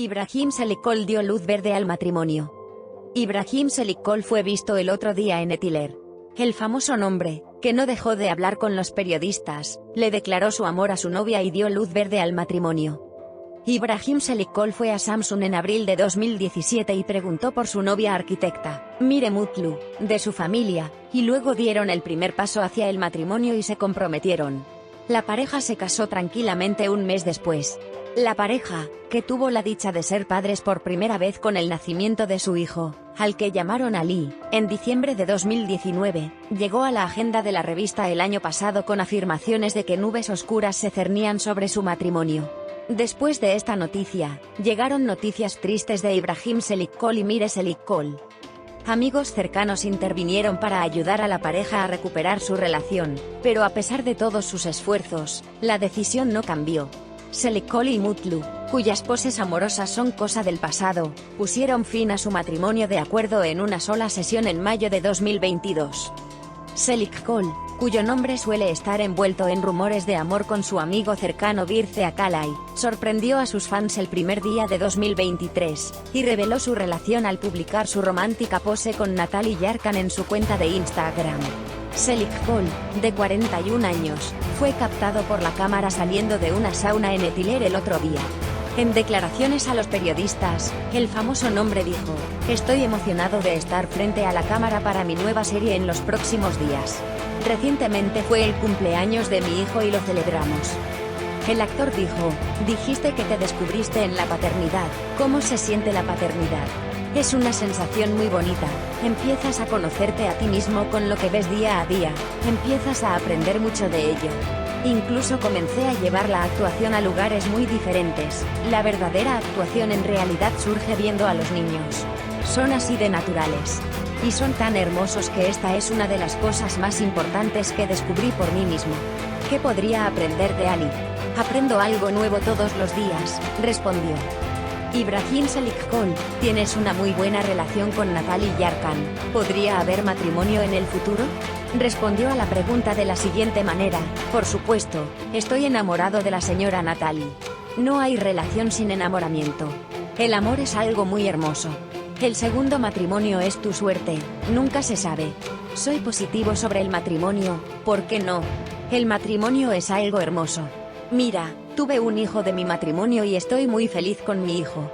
Ibrahim Selikol dio luz verde al matrimonio. Ibrahim Selikol fue visto el otro día en Etiler. El famoso nombre, que no dejó de hablar con los periodistas, le declaró su amor a su novia y dio luz verde al matrimonio. Ibrahim Selikol fue a Samsung en abril de 2017 y preguntó por su novia arquitecta, Mire Mutlu, de su familia, y luego dieron el primer paso hacia el matrimonio y se comprometieron. La pareja se casó tranquilamente un mes después. La pareja, que tuvo la dicha de ser padres por primera vez con el nacimiento de su hijo, al que llamaron Ali, en diciembre de 2019, llegó a la agenda de la revista el año pasado con afirmaciones de que nubes oscuras se cernían sobre su matrimonio. Después de esta noticia, llegaron noticias tristes de Ibrahim Selikkol y Mire Selikkol. Amigos cercanos intervinieron para ayudar a la pareja a recuperar su relación, pero a pesar de todos sus esfuerzos, la decisión no cambió. Selikol y Mutlu, cuyas poses amorosas son cosa del pasado, pusieron fin a su matrimonio de acuerdo en una sola sesión en mayo de 2022. Selikol, cuyo nombre suele estar envuelto en rumores de amor con su amigo cercano Birce Akalay, sorprendió a sus fans el primer día de 2023, y reveló su relación al publicar su romántica pose con Natalie Yarkan en su cuenta de Instagram. Selik Kol, de 41 años, fue captado por la cámara saliendo de una sauna en Etiler el otro día. En declaraciones a los periodistas, el famoso nombre dijo, Estoy emocionado de estar frente a la cámara para mi nueva serie en los próximos días. Recientemente fue el cumpleaños de mi hijo y lo celebramos. El actor dijo, dijiste que te descubriste en la paternidad, ¿cómo se siente la paternidad? Es una sensación muy bonita, empiezas a conocerte a ti mismo con lo que ves día a día, empiezas a aprender mucho de ello. Incluso comencé a llevar la actuación a lugares muy diferentes, la verdadera actuación en realidad surge viendo a los niños. Son así de naturales. Y son tan hermosos que esta es una de las cosas más importantes que descubrí por mí mismo. ¿Qué podría aprender de Ali? Aprendo algo nuevo todos los días, respondió. Ibrahim Selikkol, tienes una muy buena relación con Natalie Yarkan, ¿podría haber matrimonio en el futuro? Respondió a la pregunta de la siguiente manera, por supuesto, estoy enamorado de la señora Natalie. No hay relación sin enamoramiento. El amor es algo muy hermoso. El segundo matrimonio es tu suerte, nunca se sabe. Soy positivo sobre el matrimonio, ¿por qué no? El matrimonio es algo hermoso. Mira, tuve un hijo de mi matrimonio y estoy muy feliz con mi hijo.